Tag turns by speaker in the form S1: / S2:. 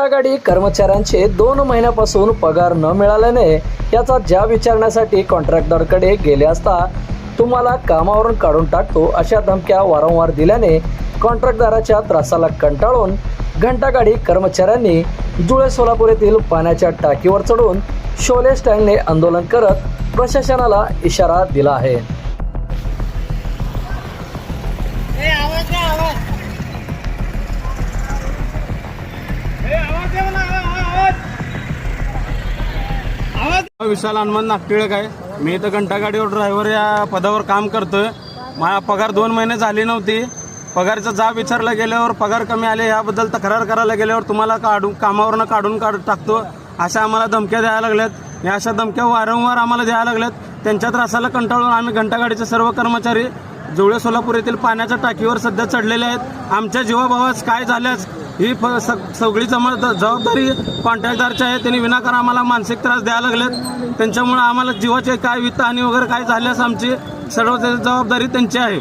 S1: घंटागाडी कर्मचाऱ्यांचे दोन महिन्यापासून पगार न मिळाल्याने याचा ज्या विचारण्यासाठी कॉन्ट्रॅक्टरकडे गेले असता तुम्हाला कामावरून काढून टाकतो अशा धमक्या वारंवार दिल्याने कॉन्ट्रॅक्टदाराच्या त्रासाला कंटाळून घंटागाडी कर्मचाऱ्यांनी जुळे सोलापूर येथील पाण्याच्या टाकीवर चढून शोले स्टँडने आंदोलन करत प्रशासनाला इशारा दिला आहे.
S2: विशाल हनुमान नागटिळक आहे. मी इथं घंटागाडीवर ड्रायव्हर या पदावर काम करतोय. माझा पगार दोन महिने झाली नव्हती. पगारचा जाब विचारला गेल्यावर पगार कमी आले याबद्दल तक्रार करायला गेल्यावर तुम्हाला काढून कामावरनं काढून काढ टाकतो. अशा आम्हाला धमक्या द्यायला लागल्यात. या अशा धमक्या वारंवार आम्हाला द्यायला लागल्यात. त्यांच्या त्रासाला कंटाळून आम्ही घंटागाडीचे सर्व कर्मचारी जुळे सोलापूर येथील पाण्याच्या टाकीवर सध्या चढलेले आहेत. आमच्या जीवाभावास काय झाल्यास ही सगळी जमा जबाबदारी कॉन्ट्रॅक्टरची आहे. त्यांनी विनाकारण आम्हाला मानसिक त्रास द्यायला लागलेत. त्यांच्यामुळे आम्हाला जीवाचे काय वित्त आणि वगैरे काय झाल्यास आमची सर्व जबाबदारी त्यांची आहे.